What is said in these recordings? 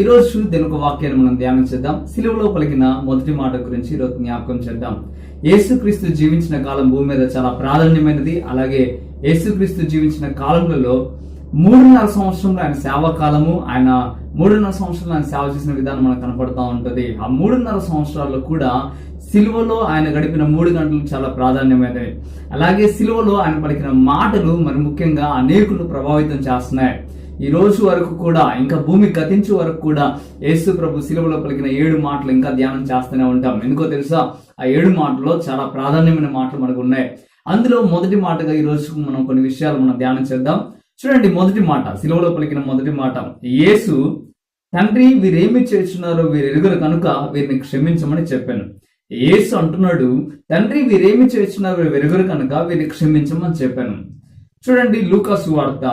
ఈరోజు తెలుగు వాక్యాన్ని మనం ధ్యానం చేద్దాం. సిలువలో పలికిన మొదటి మాట గురించి ఈరోజు జ్ఞాపకం చేద్దాం. యేసుక్రీస్తు జీవించిన కాలం భూమి మీద చాలా ప్రాధాన్యమైనది. అలాగే యేసుక్రీస్తు జీవించిన కాలంలో మూడున్నర సంవత్సరంలో ఆయన సేవా కాలము ఆయన మూడున్నర సంవత్సరాలు ఆయన సేవ చేసిన విధానం మనకు కనపడతా ఉంటుంది. ఆ మూడున్నర సంవత్సరాల్లో కూడా సిలువలో ఆయన గడిపిన మూడు గంటలు చాలా ప్రాధాన్యమైనవి. అలాగే సిలువలో ఆయన పలికిన మాటలు మరి ముఖ్యంగా అనేకులు ప్రభావితం చేస్తున్నాయి. ఈ రోజు వరకు కూడా ఇంకా భూమి గతించే వరకు కూడా యేసు ప్రభు సిలువలో పలికిన ఏడు మాటలు ఇంకా ధ్యానం చేస్తూనే ఉంటాం. ఎందుకో తెలుసా? ఆ ఏడు మాటల్లో చాలా ప్రాధాన్యమైన మాటలు మనకు ఉన్నాయి. అందులో మొదటి మాటగా ఈ రోజు మనం కొన్ని విషయాలు మనం ధ్యానం చేద్దాం. చూడండి మొదటి మాట సిలువలో పలికిన మొదటి మాట. యేసు తండ్రి వీరేమి చేస్తున్నారో వీరు ఎరుగురు కనుక వీరిని క్షమించమని చెప్పాను. యేసు అంటున్నాడు తండ్రి వీరేమి చేస్తున్నారో వీరు ఎరుగురు కనుక వీరిని క్షమించమని చెప్పాను. చూడండి లూకాసు వార్త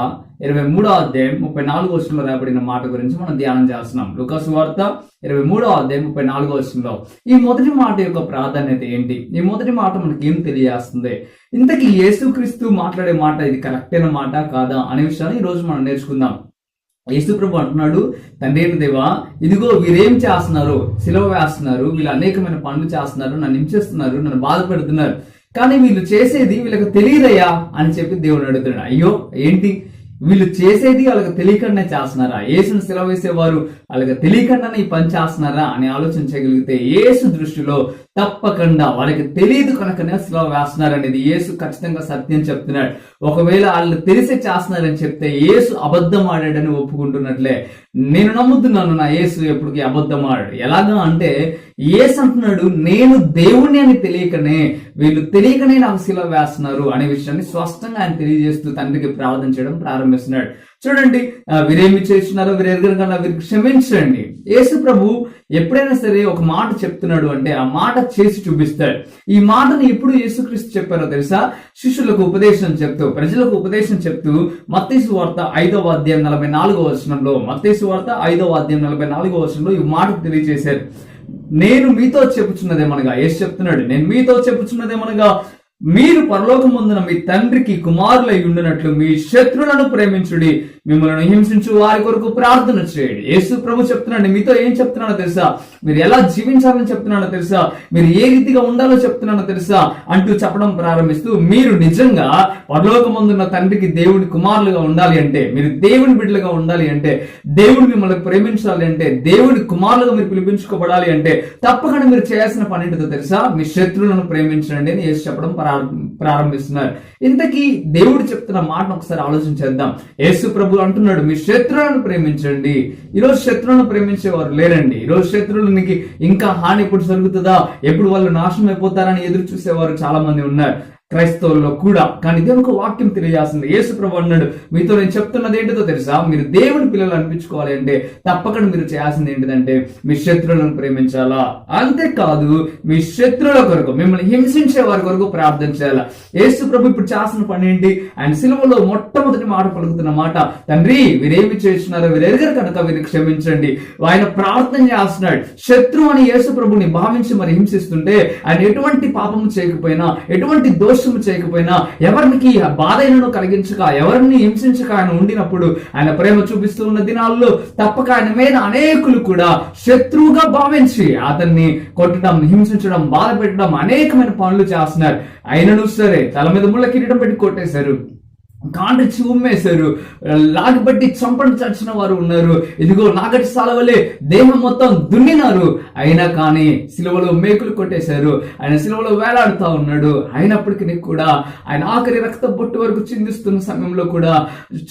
ఇరవై మూడో అధ్యాయం ముప్పై నాలుగో వర్షంలో రాబడిన మాట గురించి మనం ధ్యానం చేస్తున్నాం. లుకాసు వార్త ఇరవై మూడో అధ్యాయం ముప్పై నాలుగో వర్షంలో ఈ మొదటి మాట యొక్క ప్రాధాన్యత ఏంటి? ఈ మొదటి మాట మనకి ఏం తెలియజేస్తుంది? ఇంతకీ యేసుక్రీస్తు మాట్లాడే మాట ఇది కరెక్ట్ అయిన మాట కాదా అనే విషయాన్ని ఈ రోజు మనం నేర్చుకుందాం. యేసుప్రభు అంటున్నాడు తండ్రి అయిన దేవా ఇదిగో వీరేం చేస్తున్నారు? సిలవ వేస్తున్నారు వీళ్ళు అనేకమైన పనులు చేస్తున్నారు నన్ను హింసిస్తున్నారు నన్ను బాధపెడుతున్నారు కానీ వీళ్ళు చేసేది వీళ్ళకి తెలియదయ్యా అని చెప్పి దేవుడు అడుగుతున్నాడు. అయ్యో ఏంటి? వీళ్ళు చేసేది వాళ్ళకి తెలియకుండానే చేస్తున్నారా? యేసును సెలవు వేసేవారు వాళ్ళకి తెలియకుండానే ఈ పని చేస్తున్నారా అని ఆలోచించగలిగితే యేసు దృష్టిలో తప్పకుండా వాళ్ళకి తెలియదు కనుకనే సెలవు వేస్తున్నారు అనేది యేసు ఖచ్చితంగా సత్యం చెప్తున్నాడు. ఒకవేళ వాళ్ళు తెలిసి చేస్తున్నారని చెప్తే యేసు అబద్ధం ఆడాడని ఒప్పుకుంటున్నట్లే. నేను నమ్ముతున్నాను నా యేసు ఎప్పటికీ అబద్ధం ఆడాడు ఎలాగా అంటే యేసు అంటున్నాడు నేను దేవుణ్ణి అని తెలియకనే వీళ్ళు తెలియకనే నాకు శిల వేస్తున్నారు అనే విషయాన్ని స్పష్టంగా ఆయన తెలియజేస్తూ తండ్రికి ప్రార్థన చేయడం ప్రారంభిస్తున్నాడు. చూడండి వీరేమి చేస్తున్నారో వీరు ఎదురు కన్నా వీరికి క్షమించండి. యేసు ప్రభు ఎప్పుడైనా సరే ఒక మాట చెప్తున్నాడు అంటే ఆ మాట చేసి చూపిస్తాడు. ఈ మాటను ఎప్పుడు యేసుక్రీస్తు చెప్పారో తెలుసా? శిష్యులకు ఉపదేశం చెప్తూ ప్రజలకు ఉపదేశం చెప్తూ మత్తేసు వార్త ఐదవ అధ్యాయం నలభై నాలుగో వచనంలో మత్తేసు వార్త ఐదవ అధ్యాయం నలభై నాలుగో వచనంలో ఈ మాట తెలియజేశారు. నేను మీతో చెప్పుచున్నదేమనగా ఏసు చెప్తున్నాడు నేను మీతో చెప్పుచున్నదేమనగా మీరు పరలోకముందున మీ తండ్రికి కుమారులై ఉండినట్లు మీ శత్రులను ప్రేమించుడి మిమ్మల్ని హింసించు వారి కొరకు ప్రార్థన చేయండి. యేసు ప్రభు చెప్తున్నాడు మీతో ఏం చెప్తున్నానో తెలుసా? మీరు ఎలా జీవించాలని చెప్తున్నానో తెలుసా? మీరు ఏ రీతిగా ఉండాలో చెప్తున్నానో తెలుసా? అంటూ చెప్పడం ప్రారంభిస్తూ మీరు నిజంగా పరలోకమందున్న తండ్రికి దేవుని కుమారులుగా ఉండాలి అంటే మీరు దేవుని బిడ్డలుగా ఉండాలి అంటే దేవుడు మిమ్మల్ని ప్రేమించాలి అంటే దేవుని కుమారులుగా మీరు పిలిపించుకోబడాలి అంటే తప్పకుండా మీరు చేయాల్సిన పని ఏంటో తెలుసా? మీ శత్రువులను ప్రేమించండి అని చెప్పడం ప్రారంభం ప్రారంభిస్తున్నారు. ఇంతకీ దేవుడు చెప్తున్న మాటను ఒకసారి ఆలోచించేద్దాం యేసు ప్రభు అంటున్నాడు మీ శత్రువులను ప్రేమించండి. ఈరోజు శత్రువులను ప్రేమించేవారు లేరండి. ఈరోజు శత్రువులకి ఇంకా హాని ఎప్పుడు జరుగుతుందా? ఎప్పుడు వాళ్ళు నాశనం అయిపోతారని ఎదురు చూసేవారు చాలా మంది ఉన్నారు. క్రైస్తవుల్లో కూడా. కానీ దేవునికి వాక్యం తెలియజేస్తుంది. యేసు ప్రభు అన్నాడు మీతో నేను చెప్తున్నది ఏంటిదో తెలుసా? మీరు దేవుని పిల్లలు అనిపించుకోవాలి అంటే తప్పకుండా మీరు చేయాల్సింది ఏంటిదంటే మీ శత్రువులను ప్రేమించాలా? అంతేకాదు మీ శత్రువుల కొరకు మిమ్మల్ని హింసించే వారి కొరకు ప్రార్థన చేయాలా? యేసు ప్రభు ఇప్పుడు చేస్తున్న పని ఏంటి? ఆయన సిలువలో మొట్టమొదటి మాట పలుకుతున్న మాట తండ్రి వీరేమి చేస్తున్నారో వీరెరగరు కనుక వీరిని క్షమించండి. ఆయన ప్రార్థన చేస్తున్నాడు. శత్రువు అని యేసు ప్రభుని భావించి మరి హింసిస్తుంటే ఆయన ఎటువంటి పాపము చేయకపోయినా ఎటువంటి దోష దోషము చేయకపోయినా ఎవరికి బాధైనను కలిగించక ఎవరిని హింసించక ఆయన ఉండినప్పుడు ఆయన ప్రేమ చూపిస్తూ ఉన్న దినాల్లో తప్పక ఆయన మీద అనేకులు కూడా శత్రువుగా భావించి అతన్ని కొట్టడం హింసించడం బాధ పెట్టడం అనేకమైన పనులు చేస్తున్నారు. అయినను సరే తల మీద ముళ్ళ కిరీటం పెట్టి కొట్టేశారు. కాండ్రిచ్చి ఉమ్మేశారు. లాగిబట్టి చంపని చచ్చిన వారు ఉన్నారు. ఇదిగో నాగటి సాలవలే దేహం మొత్తం దున్నినారు. అయినా కానీ సిలువలో మేకులు కొట్టేశారు. ఆయన సిలువలో వేలాడుతా ఉన్నాడు. అయినప్పటికీ కూడా ఆయన ఆఖరి రక్త బొట్టు వరకు చిందిస్తున్న సమయంలో కూడా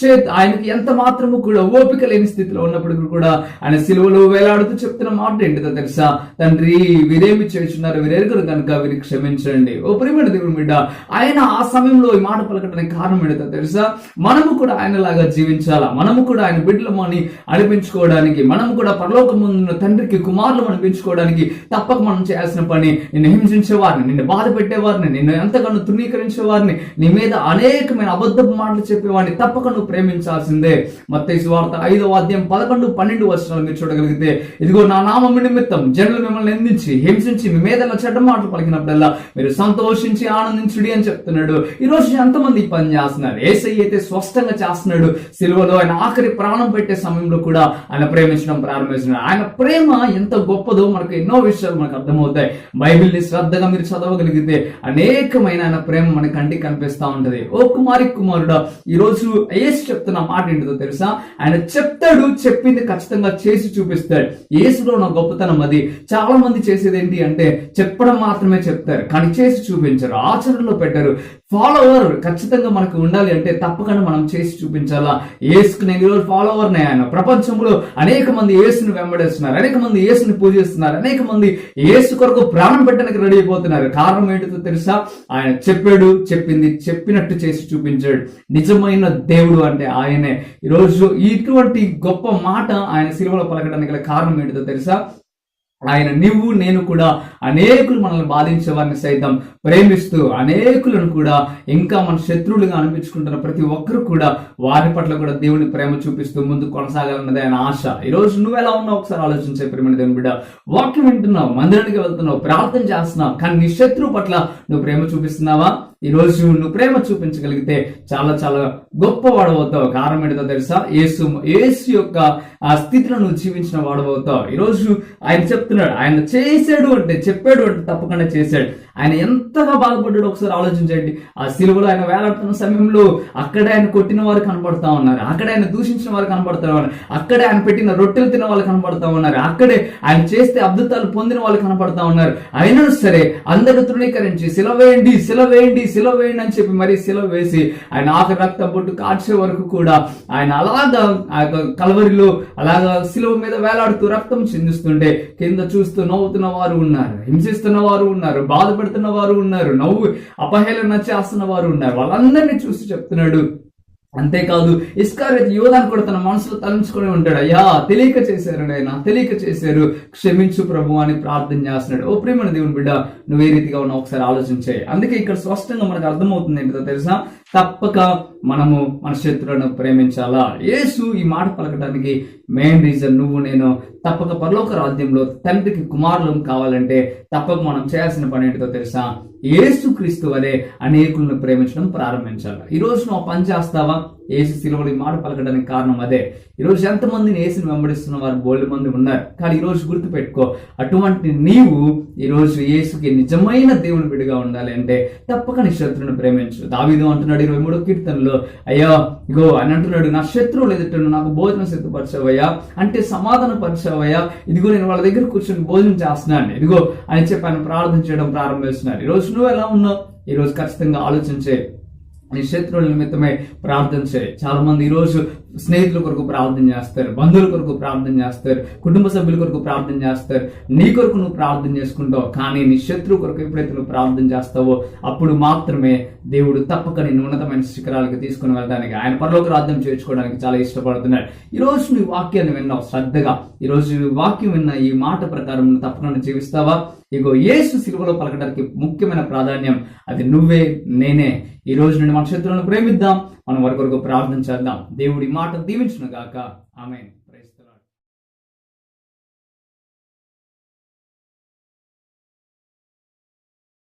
చే ఆయనకి ఎంత మాత్రము కూడా ఓపిక లేని స్థితిలో ఉన్నప్పటికీ కూడా ఆయన సిలువలో వేలాడుతూ చెప్తున్న మాట ఏంటిదో తెలుసా? తండ్రి వీరేమి చేస్తున్నారు వీరెరుగురు కనుక వీరికి క్షమించండి. ఓ ప్రియమైన దేవుని బిడ్డ ఆయన ఆ సమయంలో ఈ మాట పలకడానికి కారణం ఏంటో తెలుసు? మనము కూడా ఆయనలాగా జీవించాలా? మనము కూడా ఆయన బిడ్డలమని అనిపించుకోవడానికి మనము కూడా పరలోకమున్న తండ్రికి కుమారులు అనిపించుకోవడానికి తప్పక మనం చేయాల్సిన పని నిన్ను హింసించే వారిని నిన్ను బాధ పెట్టేవారిని నిన్ను ఎంతగానో తృణీకరించే వారిని నీ మీద అనేకమైన అబద్ధపు మాటలు చెప్పేవాడిని తప్పక నువ్వు ప్రేమించాల్సిందే. మత్తైసు వార్త ఐదవ అధ్యాయం పదకొండు పన్నెండు వర్షాలు మీరు చూడగలిగితే ఇదిగో నా నామం నిమిత్తం జనులు మిమ్మల్ని నిందించి హింసించి మీ మీద చెడ్డ మాటలు పలికినప్పుడల్లా మీరు సంతోషించి ఆనందించుడి అని చెప్తున్నాడు. ఈ రోజు ఎంతమంది ఈ పని చేస్తున్నారు? ఏసై అయితే స్పష్టంగా చేస్తున్నాడు. సిలువలో ఆయన ఆఖరి ప్రాణం పెట్టే సమయంలో కూడా ఆయన ప్రేమించడం ప్రారంభిస్తున్నాడు. ఆయన ప్రేమ ఎంత గొప్పదో మనకు ఎన్నో విషయాలు మనకు అర్థమవుతాయి. బైబిల్ని శ్రద్ధగా మీరు చదవగలిగితే అనేకమైన ఆయన ప్రేమ మన కంటికి కనిపిస్తా ఉంటది. ఓ కుమారి కుమారుడా ఈరోజు ఏసు చెప్తున్న మాట ఏంటిదో తెలుసా? ఆయన చెప్తాడు చెప్పింది ఖచ్చితంగా చేసి చూపిస్తాడు. ఏసులో నా గొప్పతనం అది. చాలా మంది చేసేది ఏంటి అంటే చెప్పడం మాత్రమే చెప్తారు కానీ చేసి చూపించరు ఆచరణలో పెట్టారు. ఫాలోవర్ ఖచ్చితంగా మనకు ఉండాలి అంటే తప్పకుండా మనం చేసి చూపించాలా. ఏసుకు నేను ఈరోజు ఫాలోవర్ ఆయన. ప్రపంచంలో అనేక మంది యేసుని వెంబడిస్తున్నారు అనేక మంది ఏసుని పూజిస్తున్నారు అనేక మంది యేసు కొరకు ప్రాణం పెట్టడానికి రెడీ అయిపోతున్నారు. కారణం ఏంటో తెలుసా? ఆయన చెప్పాడు చెప్పింది చెప్పినట్టు చేసి చూపించాడు. నిజమైన దేవుడు అంటే ఆయనే. ఈరోజు ఇటువంటి గొప్ప మాట ఆయన సిలువలో పలకడానికి గల కారణం ఏంటో తెలుసా? ఆయన నువ్వు నేను కూడా అనేకులు మనల్ని బాధించే వారిని సైతం ప్రేమిస్తూ అనేకులను కూడా ఇంకా మన శత్రువులుగా అనిపించుకుంటున్న ప్రతి ఒక్కరు కూడా వారి పట్ల కూడా దేవుని ప్రేమ చూపిస్తూ ముందు కొనసాగాలన్నది ఆయన ఆశ. ఈ రోజు నువ్వు ఎలా ఉన్నావు? ఒకసారి ఆలోచించే ప్రేమ దేవుని బిడ్డ వాక్యం వింటున్నావు మందిరానికి వెళ్తున్నావు ప్రార్థన చేస్తున్నావు కానీ నీ శత్రువు పట్ల నువ్వు ప్రేమ చూపిస్తున్నావా? ఈ రోజు నువ్వు ప్రేమ చూపించగలిగితే చాలా చాలా గొప్ప వాడవుతావు కారణం ఏంటో తెలుసా? యేసు యేసు యొక్క ఆ స్థితిలో నువ్వు జీవించిన వాడవుతావు ఈ రోజు ఆయన చెప్తున్నాడు ఆయన చేశాడు అంటే చెప్పాడు అంటే తప్పకుండా చేశాడు. ఆయన ఎంతగా బాధపడ్డాడు ఒకసారి ఆలోచించండి. ఆ సిలువలో ఆయన వేలాడుతున్న సమయంలో అక్కడ ఆయన కొట్టిన వారు కనబడతా ఉన్నారు. అక్కడ ఆయన దూషించిన వారు కనబడతా ఉన్నారు. అక్కడే ఆయన పెట్టిన రొట్టెలు తిన్న వాళ్ళు కనబడతా ఉన్నారు. అక్కడే ఆయన చేస్తే అద్భుతాలు పొందిన వాళ్ళు కనబడతా ఉన్నారు. అయినా సరే అందరూ తృణీకరించి సిలవేయండి సిలవేయండి సిలవేయండి అని చెప్పి మరి సిలవ వేసి ఆయన ఆఖరి రక్త బొట్టు కాచే వరకు కూడా ఆయన అలాగా ఆ యొక్క కలవరిలో అలాగా సిలువ మీద వేలాడుతూ రక్తం చిందిస్తుంటే కింద చూస్తూ నవ్వుతున్న వారు ఉన్నారు. హింసిస్తున్న వారు ఉన్నారు. బాధపడి బాధపడుతున్న వారు ఉన్నారు. నవ్వు అపహేళన చేస్తున్న వారు ఉన్నారు. వాళ్ళందరినీ చూసి చెప్తున్నాడు. అంతేకాదు ఇస్కారెత్ యోధాన్ని కూడా తన మనసులో తలంచుకొని ఉంటాడు. అయ్యా తెలియక చేశారు ఆయన తెలియక చేశారు. క్షమించు ప్రభు అని ప్రార్థన చేస్తున్నాడు. ఓ ప్రేమణ దేవుని బిడ్డ నువ్వు ఏ రీతిగా ఉన్నావు ఒకసారి ఆలోచించాయి అందుకే ఇక్కడ స్పష్టంగా మనకు అర్థమవుతుంది ఏంటో తెలుసా? తప్పక మనము మన శత్రువులను ప్రేమించాలా? యేసు ఈ మాట పలకడానికి మెయిన్ రీజన్ నువ్వు నేను తప్పక పరలోక రాజ్యంలో తండ్రికి కుమారులం కావాలంటే తప్పక మనం చేయాల్సిన పని ఏంటో తెలుసా? ఏసు క్రీస్తు వలె అనేకులను ప్రేమించడం ప్రారంభించాలి. ఈ రోజు నువ్వు పని చేస్తావా? ఏసు సిలువలు ఈ మాట పలకడానికి కారణం అదే. ఈరోజు ఎంతమందిని ఏసుని వెంబడిస్తున్న వారు బోల్డ్ మంది ఉన్నారు. కానీ ఈరోజు గుర్తుపెట్టుకో అటువంటి నీవు ఈరోజు ఏసుకి నిజమైన దేవుని బిడిగా ఉండాలి అంటే తప్పక నీ శత్రువుని ప్రేమించు. దావీదు అంటున్నాడు ఇరవై మూడో కీర్తనలో అయ్యా ఇగో అని అంటున్నాడు నా శత్రువులు ఎదుట నాకు భోజనం సిద్ధపరచవయ్యా అంటే సమాధాన పరచవయ్యా. ఇదిగో నేను వాళ్ళ దగ్గర కూర్చొని భోజనం చేస్తున్నాను. ఇదిగో అని చెప్పి ఆయన ప్రార్థన చేయడం ప్రారంభిస్తున్నారు ఈరోజు నువ్వు ఎలా ఉన్నావు? ఈరోజు ఖచ్చితంగా ఆలోచించే నీ శత్రువుల నిమిత్తమే ప్రార్థన చేయి. చాలా మంది ఈరోజు స్నేహితుల కొరకు ప్రార్థన చేస్తారు బంధువుల కొరకు ప్రార్థన చేస్తారు కుటుంబ సభ్యుల కొరకు ప్రార్థన చేస్తారు. నీ కొరకు నువ్వు ప్రార్థన చేసుకుంటావు కానీ నీ శత్రువు కొరకు ఎప్పుడైతే నువ్వు ప్రార్థన చేస్తావో అప్పుడు మాత్రమే దేవుడు తప్పక నేను ఉన్నతమైన శిఖరాలకు తీసుకుని వెళ్ళడానికి ఆయన పరలోక రాజ్యం చేర్చుకోవడానికి చాలా ఇష్టపడుతున్నాడు. ఈ రోజు వాక్యాన్ని విన్నావు శ్రద్ధగా. ఈ రోజు వాక్యం విన్న ఈ మాట ప్రకారం నువ్వు తప్పకుండా జీవిస్తావా? ఇగో యేసు సిలువలో పలకడానికి ముఖ్యమైన ప్రాధాన్యం అది నువ్వే నేనే. ఈ రోజు నుండి మన శత్రువులను ప్రేమిద్దాం మనం వరకొరకు ప్రార్థన చేద్దాం. దేవుడి మాట మాట దీవించునుగాక. ఆమె